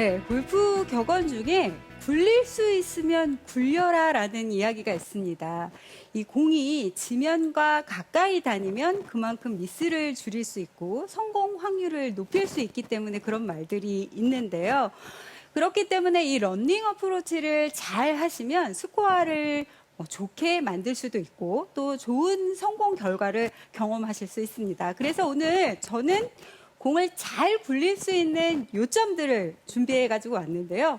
네, 골프 격언 중에 굴릴 수 있으면 굴려라 라는 이야기가 있습니다. 이 공이 지면과 가까이 다니면 그만큼 미스를 줄일 수 있고 성공 확률을 높일 수 있기 때문에 그런 말들이 있는데요. 그렇기 때문에 이 런닝 어프로치를 잘 하시면 스코어를 뭐 좋게 만들 수도 있고 또 좋은 성공 결과를 경험하실 수 있습니다. 그래서 오늘 저는 공을 잘 굴릴 수 있는 요점들을 준비해 가지고 왔는데요.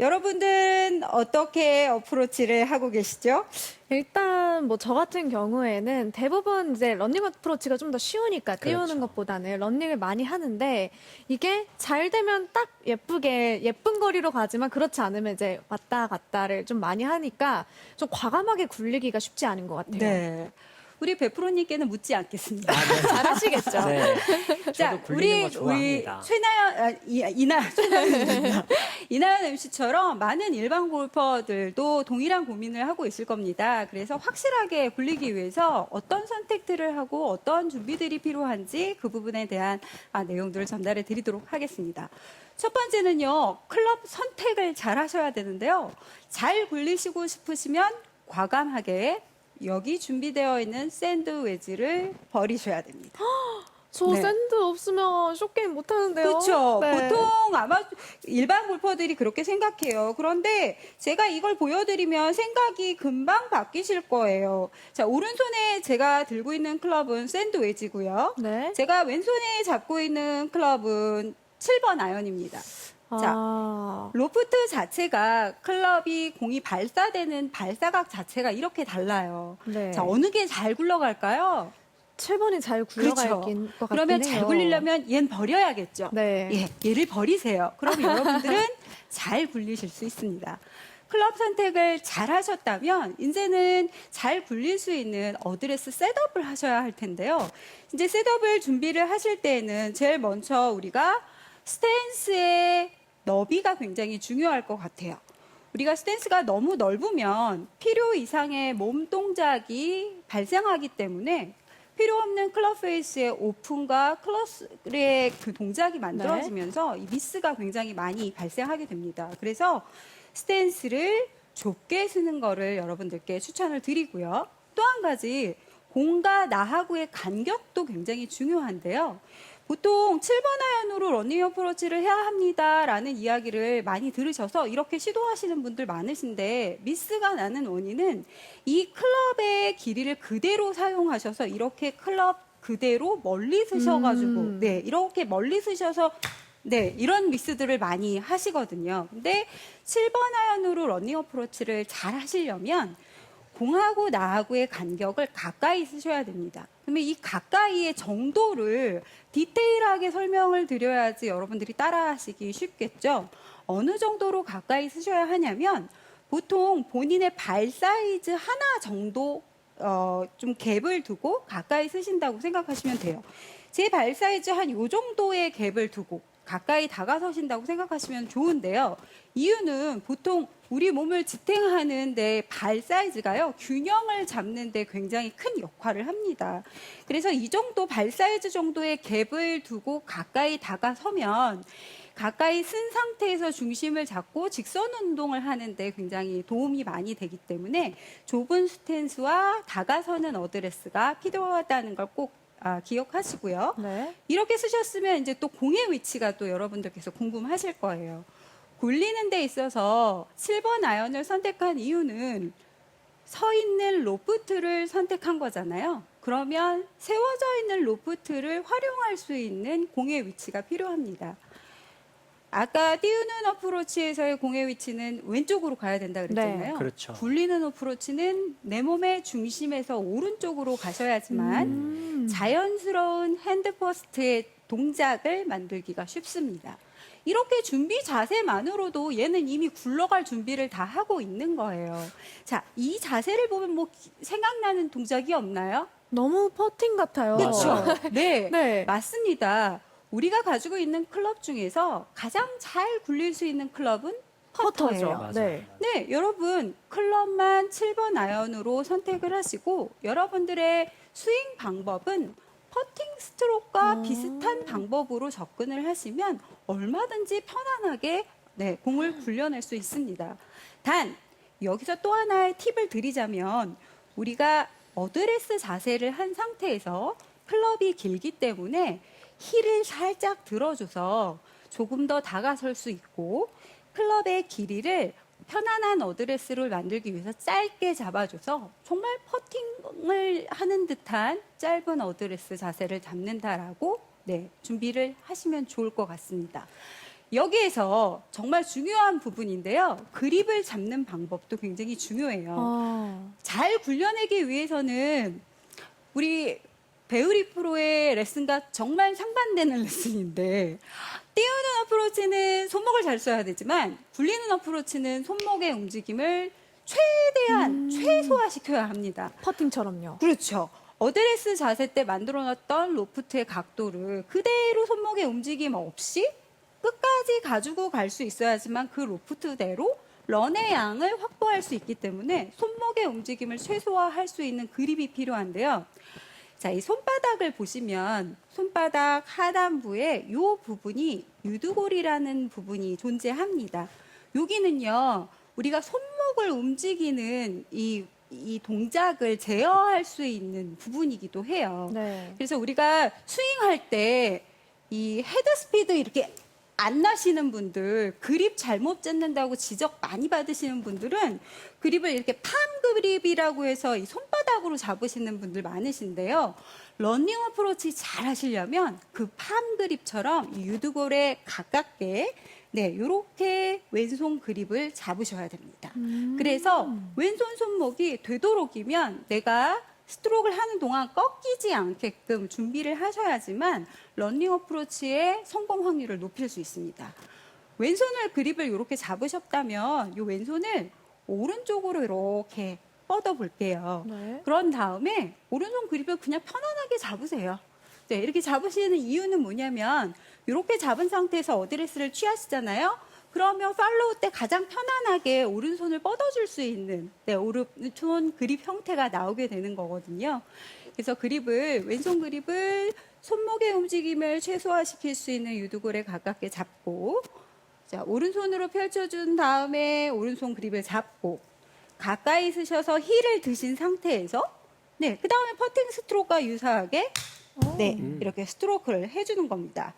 여러분들은 어떻게 어프로치를 하고 계시죠? 일단 뭐 저 같은 경우에는 대부분 이제 런닝 어프로치가 좀 더 쉬우니까 띄우는 그렇죠. 것보다는 런닝을 많이 하는데 이게 잘 되면 딱 예쁘게 예쁜 거리로 가지만 그렇지 않으면 이제 왔다 갔다를 좀 많이 하니까 좀 과감하게 굴리기가 쉽지 않은 것 같아요. 네. 우리 베프로님께는 묻지 않겠습니다. 잘하시겠죠. 네. 자, 저도 우리 굴리는 거 좋아합니다. 최나연 아, 이, 이나 최나연 이나연 MC처럼 많은 일반 골퍼들도 동일한 고민을 하고 있을 겁니다. 그래서 확실하게 굴리기 위해서 어떤 선택들을 하고 어떤 준비들이 필요한지 그 부분에 대한 아, 내용들을 전달해 드리도록 하겠습니다. 첫 번째는요, 클럽 선택을 잘 하셔야 되는데요. 잘 굴리시고 싶으시면 과감하게 여기 준비되어 있는 샌드 웨지를 버리셔야 됩니다. 저 네. 샌드 없으면 쇼게임 못 하는데요. 그렇죠. 네. 보통 아마 일반 골퍼들이 그렇게 생각해요. 그런데 제가 이걸 보여드리면 생각이 금방 바뀌실 거예요. 자, 오른손에 제가 들고 있는 클럽은 샌드 웨지고요. 네. 제가 왼손에 잡고 있는 클럽은 7번 아연입니다. 자, 아, 로프트 자체가 클럽이 공이 발사되는 발사각 자체가 이렇게 달라요. 네. 자, 어느 게 잘 굴러갈까요? 7번이 잘 굴러갈 것 같긴 그렇죠. 그러면 해요. 잘 굴리려면 얜 버려야겠죠. 네. 예, 얘를 버리세요. 그럼 여러분들은 잘 굴리실 수 있습니다. 클럽 선택을 잘 하셨다면 이제는 잘 굴릴 수 있는 어드레스 셋업을 하셔야 할 텐데요. 이제 셋업을 준비를 하실 때에는 제일 먼저 우리가 스탠스의 너비가 굉장히 중요할 것 같아요. 우리가 스탠스가 너무 넓으면 필요 이상의 몸 동작이 발생하기 때문에 필요 없는 클럽 페이스의 오픈과 클러스의 그 동작이 만들어지면서 이 미스가 굉장히 많이 발생하게 됩니다. 그래서 스탠스를 좁게 쓰는 거를 여러분들께 추천을 드리고요. 또 한 가지 공과 나하고의 간격도 굉장히 중요한데요. 보통 7번 아이언으로 러닝 어프로치를 해야 합니다라는 이야기를 많이 들으셔서 이렇게 시도하시는 분들 많으신데 미스가 나는 원인은 이 클럽의 길이를 그대로 사용하셔서 이렇게 클럽 그대로 멀리 쓰셔가지고 음. 네 이렇게 멀리 쓰셔서 네 이런 미스들을 많이 하시거든요. 근데 7번 아이언으로 러닝 어프로치를 잘 하시려면 공하고 나하고의 간격을 가까이 쓰셔야 됩니다. 그러면 이 가까이의 정도를 디테일하게 설명을 드려야지 여러분들이 따라하시기 쉽겠죠. 어느 정도로 가까이 쓰셔야 하냐면 보통 본인의 발 사이즈 하나 정도 어, 좀 갭을 두고 가까이 쓰신다고 생각하시면 돼요. 제 발 사이즈 한 요 정도의 갭을 두고 가까이 다가서신다고 생각하시면 좋은데요. 이유는 보통 우리 몸을 지탱하는데 발 사이즈가요, 균형을 잡는데 굉장히 큰 역할을 합니다. 그래서 이 정도 발 사이즈 정도의 갭을 두고 가까이 다가서면 가까이 쓴 상태에서 중심을 잡고 직선 운동을 하는데 굉장히 도움이 많이 되기 때문에 좁은 스탠스와 다가서는 어드레스가 필요하다는 걸꼭 아, 기억하시고요. 네. 이렇게 쓰셨으면 이제 또 공의 위치가 또 여러분들께서 궁금하실 거예요. 굴리는 데 있어서 7번 아이언을 선택한 이유는 서 있는 로프트를 선택한 거잖아요. 그러면 세워져 있는 로프트를 활용할 수 있는 공의 위치가 필요합니다. 아까 띄우는 어프로치에서의 공의 위치는 왼쪽으로 가야 된다 그랬잖아요. 네. 그렇죠. 굴리는 어프로치는 내 몸의 중심에서 오른쪽으로 가셔야지만 음. 자연스러운 핸드 퍼스트의 동작을 만들기가 쉽습니다. 이렇게 준비 자세만으로도 얘는 이미 굴러갈 준비를 다 하고 있는 거예요. 자, 이 자세를 보면 뭐 기- 생각나는 동작이 없나요? 너무 퍼팅 같아요. 그렇죠. 네. 네. 맞습니다. 우리가 가지고 있는 클럽 중에서 가장 잘 굴릴 수 있는 클럽은 퍼터예요. 퍼터죠. 네. 네, 여러분 클럽만 7번 아이언으로 선택을 하시고 여러분들의 스윙 방법은 퍼팅 스트로크가 음. 비슷한 방법으로 접근을 하시면 얼마든지 편안하게 네, 공을 굴려낼 수 있습니다. 단 여기서 또 하나의 팁을 드리자면 우리가 어드레스 자세를 한 상태에서 클럽이 길기 때문에 힐을 살짝 들어줘서 조금 더 다가설 수 있고 클럽의 길이를 편안한 어드레스를 만들기 위해서 짧게 잡아줘서 정말 퍼팅을 하는 듯한 짧은 어드레스 자세를 잡는다라고 네, 준비를 하시면 좋을 것 같습니다. 여기에서 정말 중요한 부분인데요. 그립을 잡는 방법도 굉장히 중요해요. 아, 잘 굴려내기 위해서는 우리 배우리 프로의 레슨과 정말 상반되는 레슨인데 띄우는 어프로치는 손목을 잘 써야 되지만 굴리는 어프로치는 손목의 움직임을 최대한 최소화시켜야 합니다. 퍼팅처럼요. 그렇죠. 어드레스 자세 때 만들어놨던 로프트의 각도를 그대로 손목의 움직임 없이 끝까지 가지고 갈 수 있어야지만 그 로프트대로 런의 양을 확보할 수 있기 때문에 손목의 움직임을 최소화할 수 있는 그립이 필요한데요. 자, 이 손바닥을 보시면 손바닥 하단부에 이 부분이 유두골이라는 부분이 존재합니다. 여기는요, 우리가 손목을 움직이는 이, 이 동작을 제어할 수 있는 부분이기도 해요. 네. 그래서 우리가 스윙할 때 이 헤드 스피드 이렇게 안 나시는 분들, 그립 잘못 잡는다고 지적 많이 받으시는 분들은 그립을 이렇게 팜 그립이라고 해서 이 손바닥으로 잡으시는 분들 많으신데요. 러닝 어프로치 잘 하시려면 그 팜 그립처럼 이 유두골에 가깝게 네, 요렇게 왼손 그립을 잡으셔야 됩니다. 그래서 왼손 손목이 되도록이면 내가 스트로크를 하는 동안 꺾이지 않게끔 준비를 하셔야지만 런닝 어프로치의 성공 확률을 높일 수 있습니다. 왼손을 그립을 이렇게 잡으셨다면 이 왼손을 오른쪽으로 이렇게 뻗어 볼게요. 네. 그런 다음에 오른손 그립을 그냥 편안하게 잡으세요. 네, 이렇게 잡으시는 이유는 뭐냐면 이렇게 잡은 상태에서 어드레스를 취하시잖아요. 그러면 팔로우 때 가장 편안하게 오른손을 뻗어줄 수 있는 네, 오른손 그립 형태가 나오게 되는 거거든요. 그래서 그립을 왼손 그립을 손목의 움직임을 최소화시킬 수 있는 유두골에 가깝게 잡고 자 오른손으로 펼쳐준 다음에 오른손 그립을 잡고 가까이 쓰셔서 힐을 드신 상태에서 네, 그 다음에 퍼팅 스트로크가 유사하게 네, 이렇게 스트로크를 해주는 겁니다.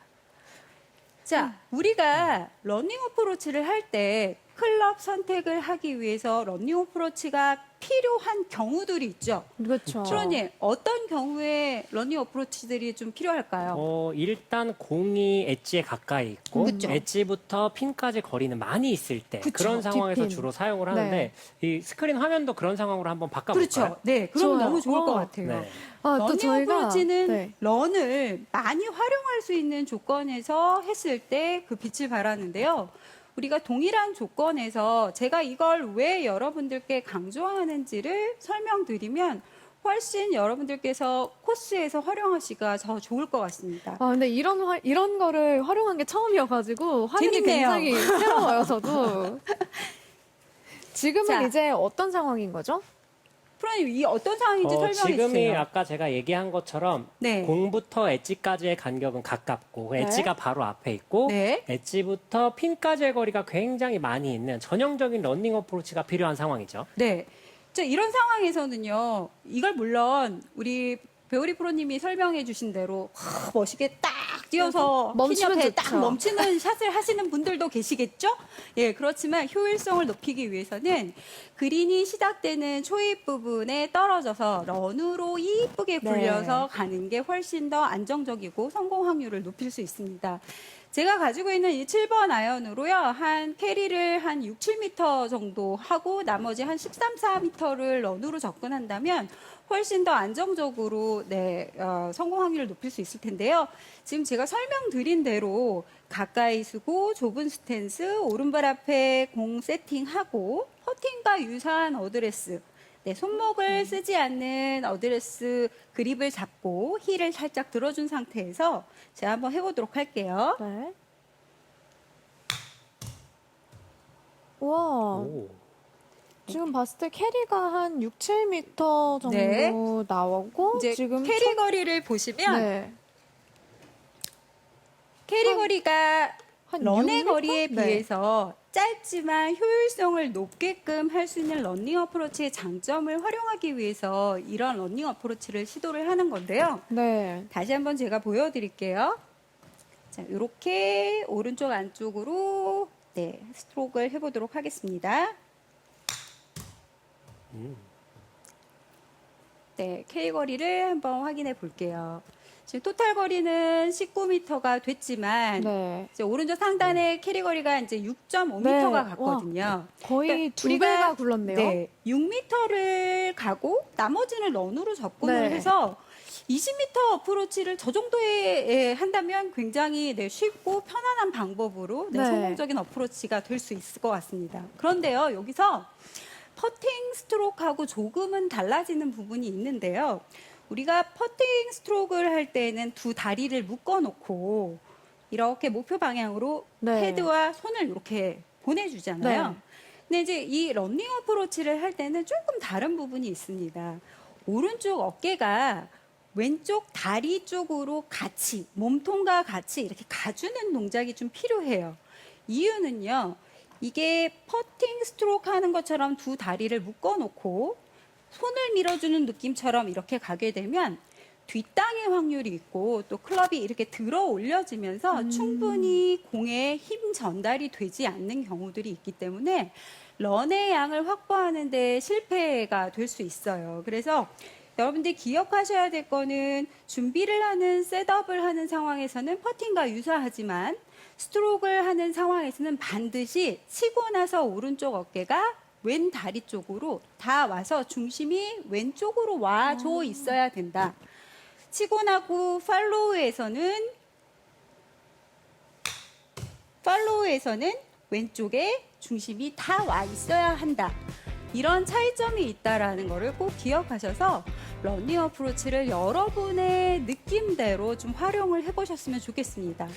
자, 우리가 러닝 어프로치를 할 때 클럽 선택을 하기 위해서 러닝 어프로치가 필요한 경우들이 있죠. 그렇죠. 프로님, 어떤 경우에 러닝 어프로치들이 좀 필요할까요? 어, 일단 공이 엣지에 가까이 있고 그쵸. 엣지부터 핀까지 거리는 많이 있을 때 그쵸, 그런 상황에서 뒷핀. 주로 사용을 하는데 이 스크린 화면도 그런 상황으로 한번 바꿔볼까요? 그렇죠. 네, 그럼 좋아요. 너무 좋을 것 어. 같아요. 네. 아, 또 러닝 저희가 어프로치는 네. 런을 많이 활용할 수 있는 조건에서 했을 때 그 빛을 발하는데요. 우리가 동일한 조건에서 제가 이걸 왜 여러분들께 강조하는지를 설명드리면 훨씬 여러분들께서 코스에서 활용하시기가 더 좋을 것 같습니다. 아, 근데 이런 화, 이런 거를 활용한 게 처음이어가지고 화면이 재밌네요. 굉장히 새로워요, 저도. 지금은 자. 이제 어떤 상황인 거죠? 프로님, 이 어떤 상황인지 어, 설명해 지금이 주세요. 아까 제가 얘기한 것처럼 네. 공부터 엣지까지의 간격은 가깝고 네. 엣지가 바로 앞에 있고 네. 엣지부터 핀까지의 거리가 굉장히 많이 있는 전형적인 러닝 어프로치가 필요한 상황이죠. 네. 자, 이런 상황에서는요, 이걸 물론 우리 배우리 프로님이 설명해 주신 대로 하, 멋있게 딱 뛰어서 핀 멈추면 옆에 좋죠. 딱 멈추는 샷을 하시는 분들도 계시겠죠? 예, 그렇지만 효율성을 높이기 위해서는 그린이 시작되는 초입 부분에 떨어져서 런으로 이쁘게 네. 굴려서 가는 게 훨씬 더 안정적이고 성공 확률을 높일 수 있습니다. 제가 가지고 있는 이 7번 아이언으로요, 한 캐리를 한 6, 7m 정도 하고 나머지 한 13, 4m를 런으로 접근한다면 훨씬 더 안정적으로 네, 어, 성공 확률을 높일 수 있을 텐데요. 지금 제가 설명드린 대로 가까이 쓰고 좁은 스탠스, 오른발 앞에 공 세팅하고 퍼팅과 유사한 어드레스, 네, 손목을 쓰지 않는 어드레스 그립을 잡고 힐을 살짝 들어준 상태에서 제가 한번 해보도록 할게요. 네. 와, 오. 지금 봤을 때 캐리가 한 6, 7m 정도 네. 나오고 이제 지금 캐리 거리를 보시면 네. 캐리 거리가 한 런의 6m? 거리에 네. 비해서 짧지만 효율성을 높게끔 할 수 있는 런닝 어프로치의 장점을 활용하기 위해서 이런 런닝 어프로치를 시도를 하는 건데요. 네. 다시 한번 제가 보여드릴게요. 자, 이렇게 오른쪽 안쪽으로 네, 스트로크를 해보도록 하겠습니다. 네, K 거리를 한번 확인해 볼게요. 지금 토탈 거리는 19m가 됐지만 네. 이제 오른쪽 상단에 캐리 거리가 이제 6.5m가 네. 갔거든요. 거의 그러니까 두 우리가- 배가 굴렀네요. 네, 6m를 가고 나머지는 런으로 접근을 네. 해서 20m 어프로치를 저 정도에 예, 한다면 굉장히 네, 쉽고 편안한 방법으로 네, 네. 성공적인 어프로치가 될 수 있을 것 같습니다. 그런데요, 여기서 퍼팅 스트로크하고 조금은 달라지는 부분이 있는데요. 우리가 퍼팅 스트로크를 할 때는 두 다리를 묶어놓고 이렇게 목표 방향으로 네. 헤드와 손을 이렇게 보내주잖아요. 네. 근데 이제 이 런닝 어프로치를 할 때는 조금 다른 부분이 있습니다. 오른쪽 어깨가 왼쪽 다리 쪽으로 같이 몸통과 같이 이렇게 가주는 동작이 좀 필요해요. 이유는요. 이게 퍼팅 스트로크 하는 것처럼 두 다리를 묶어 놓고 손을 밀어주는 느낌처럼 이렇게 가게 되면 뒷땅의 확률이 있고 또 클럽이 이렇게 들어 올려지면서 충분히 공에 힘 전달이 되지 않는 경우들이 있기 때문에 런의 양을 확보하는데 실패가 될 수 있어요. 그래서 여러분들 기억하셔야 될 거는 준비를 하는 셋업을 하는 상황에서는 퍼팅과 유사하지만 스트로크를 하는 상황에서는 반드시 치고 나서 오른쪽 어깨가 왼 다리 쪽으로 다 와서 중심이 왼쪽으로 와줘 있어야 된다. 치고 나고 팔로우에서는 팔로우에서는 왼쪽에 중심이 다 와 있어야 한다. 이런 차이점이 있다라는 거를 꼭 기억하셔서 런닝 어프로치를 여러분의 느낌대로 좀 활용을 해보셨으면 좋겠습니다.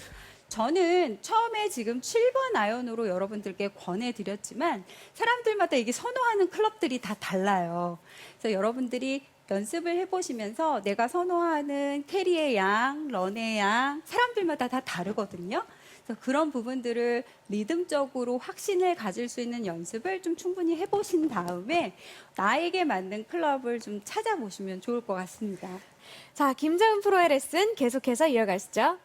저는 처음에 지금 7번 아이언으로 여러분들께 권해드렸지만 사람들마다 이게 선호하는 클럽들이 다 달라요. 그래서 여러분들이 연습을 해보시면서 내가 선호하는 캐리의 양, 런의 양, 사람들마다 다 다르거든요. 그래서 그런 부분들을 리듬적으로 확신을 가질 수 있는 연습을 좀 충분히 해보신 다음에 나에게 맞는 클럽을 좀 찾아보시면 좋을 것 같습니다. 자, 김재훈 프로의 레슨 계속해서 이어가시죠.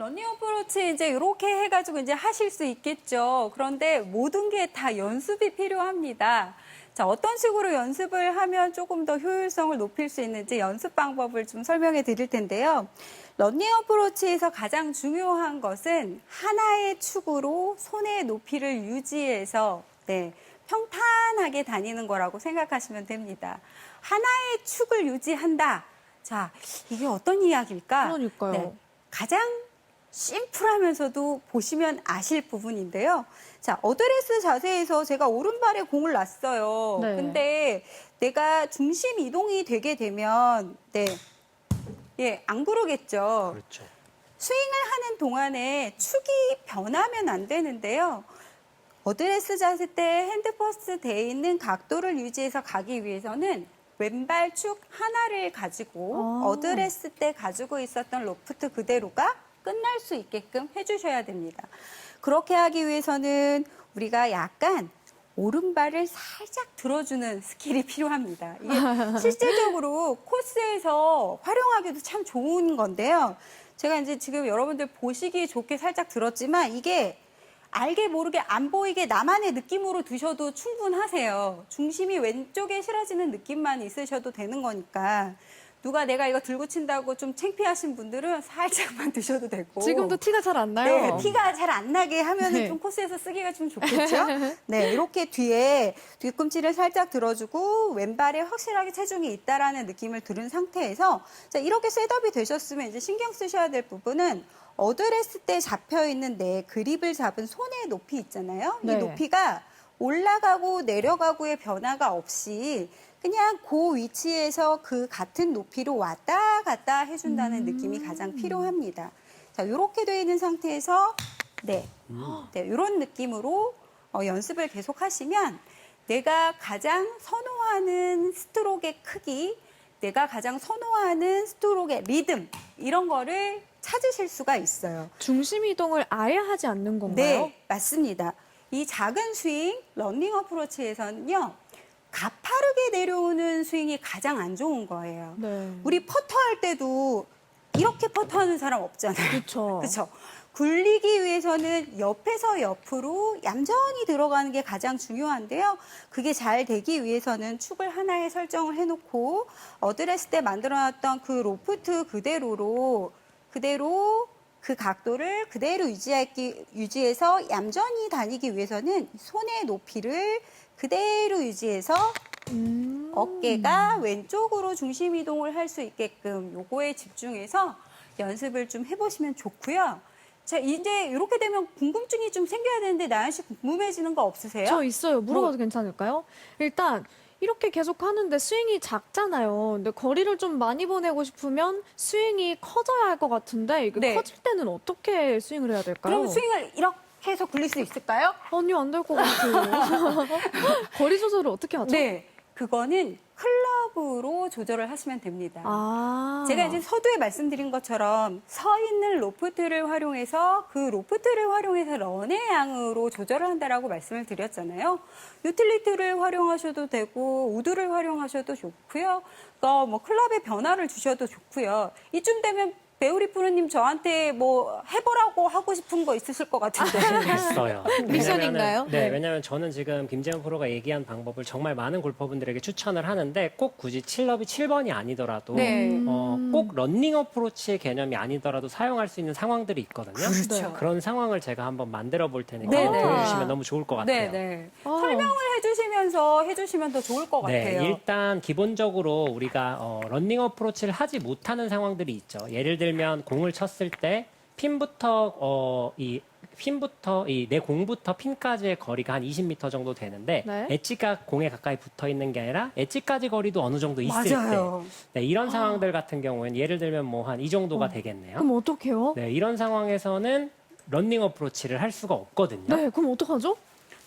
러닝 어프로치 이제 이렇게 해가지고 이제 하실 수 있겠죠. 그런데 모든 게 다 연습이 필요합니다. 자, 어떤 식으로 연습을 하면 조금 더 효율성을 높일 수 있는지 연습 방법을 좀 설명해 드릴 텐데요. 러닝 어프로치에서 가장 중요한 것은 하나의 축으로 손의 높이를 유지해서 네, 평탄하게 다니는 거라고 생각하시면 됩니다. 하나의 축을 유지한다. 자, 이게 어떤 이야기일까? 그러니까요. 네, 가장 심플하면서도 보시면 아실 부분인데요. 자, 어드레스 자세에서 제가 오른발에 공을 놨어요. 네. 근데 내가 중심 이동이 되게 되면, 네. 예, 안 구르겠죠. 그렇죠. 스윙을 하는 동안에 축이 변하면 안 되는데요. 어드레스 자세 때 핸드 퍼스트 돼 있는 각도를 유지해서 가기 위해서는 왼발 축 하나를 가지고 아. 어드레스 때 가지고 있었던 로프트 그대로가 끝날 수 있게끔 해주셔야 됩니다. 그렇게 하기 위해서는 우리가 약간 오른발을 살짝 들어주는 스킬이 필요합니다. 이게 실질적으로 코스에서 활용하기도 참 좋은 건데요. 제가 이제 지금 여러분들 보시기 좋게 살짝 들었지만 이게 알게 모르게 안 보이게 나만의 느낌으로 드셔도 충분하세요. 중심이 왼쪽에 실어지는 느낌만 있으셔도 되는 거니까. 누가 내가 이거 들고 친다고 좀 창피하신 분들은 살짝만 드셔도 되고. 지금도 티가 잘 안 나요. 네, 티가 잘 안 나게 하면은 네. 좀 코스에서 쓰기가 좀 좋겠죠. 네, 이렇게 뒤에 뒤꿈치를 살짝 들어주고 왼발에 확실하게 체중이 있다라는 느낌을 들은 상태에서 자, 이렇게 셋업이 되셨으면 이제 신경 쓰셔야 될 부분은 어드레스 때 잡혀 있는 내 그립을 잡은 손의 높이 있잖아요. 네. 이 높이가 올라가고 내려가고의 변화가 없이 그냥 그 위치에서 그 같은 높이로 왔다 갔다 해준다는 느낌이 가장 필요합니다. 자, 이렇게 되어 있는 상태에서 네, 네 이런 느낌으로 어, 연습을 계속 하시면 내가 가장 선호하는 스트로크의 크기, 내가 가장 선호하는 스트로크의 리듬 이런 거를 찾으실 수가 있어요. 중심 이동을 아예 하지 않는 건가요? 네, 맞습니다. 이 작은 스윙, 런닝 어프로치에서는요, 가파르게 내려오는 스윙이 가장 안 좋은 거예요. 네. 우리 퍼터 할 때도 이렇게 퍼터하는 사람 없잖아요. 그렇죠. 그렇죠. 굴리기 위해서는 옆에서 옆으로 얌전히 들어가는 게 가장 중요한데요. 그게 잘 되기 위해서는 축을 하나에 설정을 해놓고 어드레스 때 만들어놨던 그 로프트 그대로로 그대로 그 각도를 그대로 유지하기, 유지해서 얌전히 다니기 위해서는 손의 높이를 그대로 유지해서 음. 어깨가 왼쪽으로 중심 이동을 할 수 있게끔 요거에 집중해서 연습을 좀 해보시면 좋고요. 자, 이제 이렇게 되면 궁금증이 좀 생겨야 되는데 나연 씨 궁금해지는 거 없으세요? 저 있어요. 물어봐도 뭐- 괜찮을까요? 일단 이렇게 계속 하는데 스윙이 작잖아요. 근데 거리를 좀 많이 보내고 싶으면 스윙이 커져야 할 것 같은데 이게 네. 커질 때는 어떻게 스윙을 해야 될까요? 그럼 스윙을 이렇게 해서 굴릴 수 있을까요? 아니요, 안 될 것 같아요. 거리 조절을 어떻게 하죠? 네. 그거는 클럽 조절을 하시면 됩니다. 아. 제가 이제 서두에 말씀드린 것처럼 서 있는 로프트를 활용해서 그 로프트를 활용해서 런의 양으로 조절을 한다라고 말씀을 드렸잖아요. 유틸리티를 활용하셔도 되고 우드를 활용하셔도 좋고요. 또 뭐 클럽의 변화를 주셔도 좋고요. 이쯤 되면 배우리 프로님 저한테 뭐 해보라고 하고 싶은 거 있으실 것 같은데. 있어요. 미션인가요? 왜냐면은- 네, 네. 왜냐하면 저는 지금 김재현 프로가 얘기한 방법을 정말 많은 골퍼분들에게 추천을 하는데 꼭 굳이 7럽이 7번이 아니더라도 네. 어, 꼭 런닝 어프로치의 개념이 아니더라도 사용할 수 있는 상황들이 있거든요. 그렇죠. 그런 상황을 제가 한번 만들어 볼 테니까 네, 네. 보여주시면 너무 좋을 것 같아요. 네 네. 어. 설명을 해주시면서 해주시면 더 좋을 것 네, 같아요. 일단 기본적으로 우리가 어, 런닝 어프로치를 하지 못하는 상황들이 있죠. 예를 들면 공을 쳤을 때 핀부터 어, 이 핀부터 이 내 공부터 핀까지의 거리가 한 20m 정도 되는데 네. 엣지가 공에 가까이 붙어 있는 게 아니라 엣지까지 거리도 어느 정도 있을 맞아요. 때 네, 이런 상황들 같은 경우에는 예를 들면 뭐 한 이 정도가 되겠네요. 그럼 어떡해요? 네, 이런 상황에서는 런닝 어프로치를 할 수가 없거든요. 네, 그럼 어떡하죠?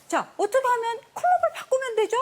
자, 어떻게 하면 클럽을 바꾸면 되죠?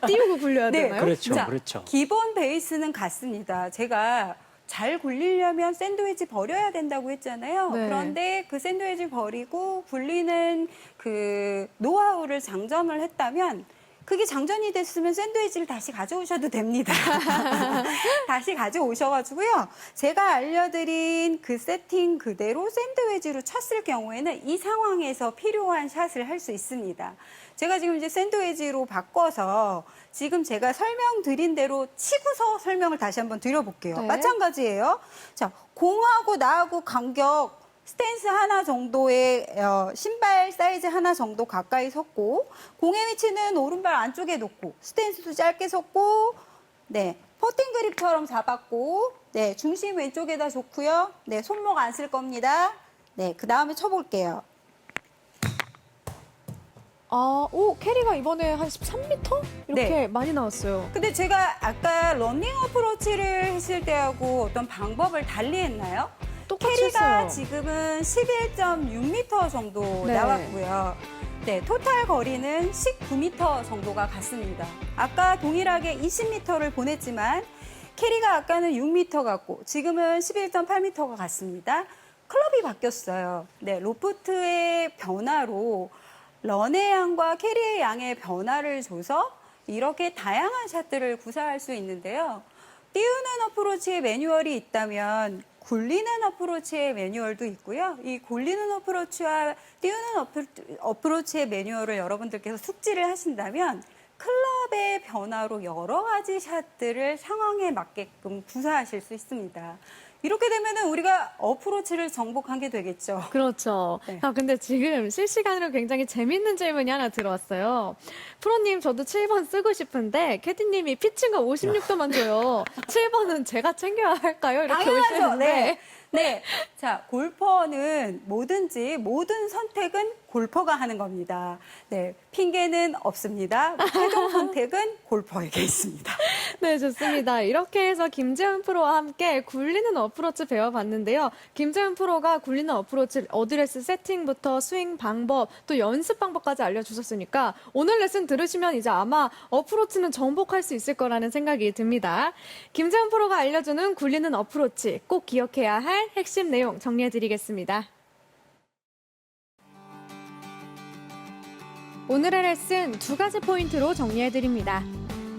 네. 띄우고 굴려야 네, 되나요? 그렇죠, 자, 그렇죠. 기본 베이스는 같습니다. 제가 잘 굴리려면 샌드위치 버려야 된다고 했잖아요. 네. 그런데 그 샌드위치 버리고 굴리는 그 노하우를 장점을 했다면 그게 장전이 됐으면 샌드위치를 다시 가져오셔도 됩니다. 다시 가져오셔가지고요. 제가 알려드린 그 세팅 그대로 샌드위치로 쳤을 경우에는 이 상황에서 필요한 샷을 할 수 있습니다. 제가 지금 이제 샌드위치로 바꿔서 지금 제가 설명드린 대로 치고서 설명을 다시 한번 드려볼게요. 네. 마찬가지예요. 자, 공하고 나하고 간격 스탠스 하나 정도의 어, 신발 사이즈 하나 정도 가까이 섰고 공의 위치는 오른발 안쪽에 놓고 스탠스도 짧게 섰고 네 퍼팅 그립처럼 잡았고 네 중심 왼쪽에다 좋고요 네 손목 안 쓸 겁니다 네그 다음에 쳐볼게요 아, 오, 캐리가 이번에 한 13m? 이렇게 네. 많이 나왔어요. 근데 제가 아까 러닝 어프로치를 했을 때하고 어떤 방법을 달리 했나요? 똑같이 캐리가 했어요. 지금은 11.6m 정도 네. 나왔고요. 네, 토탈 거리는 19m 정도가 갔습니다. 아까 동일하게 20m를 보냈지만 캐리가 아까는 6m 갔고 지금은 11.8m가 갔습니다. 클럽이 바뀌었어요. 네, 로프트의 변화로 런의 양과 캐리의 양의 변화를 줘서 이렇게 다양한 샷들을 구사할 수 있는데요. 띄우는 어프로치의 매뉴얼이 있다면 굴리는 어프로치의 매뉴얼도 있고요. 이 굴리는 어프로치와 띄우는 어프, 어프로치의 매뉴얼을 여러분들께서 숙지를 하신다면 클럽의 변화로 여러 가지 샷들을 상황에 맞게끔 구사하실 수 있습니다. 이렇게 되면은 우리가 어프로치를 정복한 게 되겠죠. 그렇죠. 네. 아, 근데 지금 실시간으로 굉장히 재밌는 질문이 하나 들어왔어요. 프로님, 저도 7번 쓰고 싶은데, 캐디님이 피칭가 56도만 줘요. 7번은 제가 챙겨야 할까요? 이렇게 당연하죠. 오시는데. 네. 네. 자, 골퍼는 뭐든지 모든 선택은 골퍼가 하는 겁니다. 네. 핑계는 없습니다. 최종 선택은 골퍼에게 있습니다. 네, 좋습니다. 이렇게 해서 김재훈 프로와 함께 굴리는 어프로치 배워봤는데요. 김재훈 프로가 굴리는 어프로치 어드레스 세팅부터 스윙 방법, 또 연습 방법까지 알려주셨으니까 오늘 레슨 들으시면 이제 아마 어프로치는 정복할 수 있을 거라는 생각이 듭니다. 김재훈 프로가 알려주는 굴리는 어프로치 꼭 기억해야 할 핵심 내용 정리해드리겠습니다. 오늘의 레슨 두 가지 포인트로 정리해드립니다.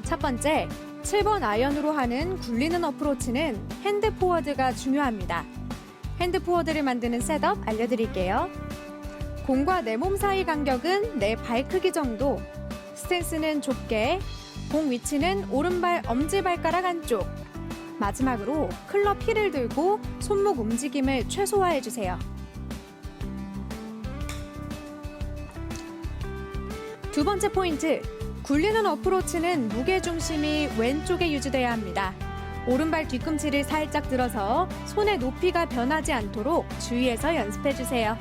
첫 번째, 7번 아이언으로 하는 굴리는 어프로치는 핸드 포워드가 중요합니다. 핸드 포워드를 만드는 셋업 알려드릴게요. 공과 내 몸 사이 간격은 내 발 크기 정도. 스탠스는 좁게. 공 위치는 오른발 엄지발가락 안쪽. 마지막으로 클럽 힐을 들고 손목 움직임을 최소화해주세요. 두 번째 포인트. 굴리는 어프로치는 무게 중심이 왼쪽에 유지돼야 합니다. 오른발 뒤꿈치를 살짝 들어서 손의 높이가 변하지 않도록 주의해서 연습해 주세요.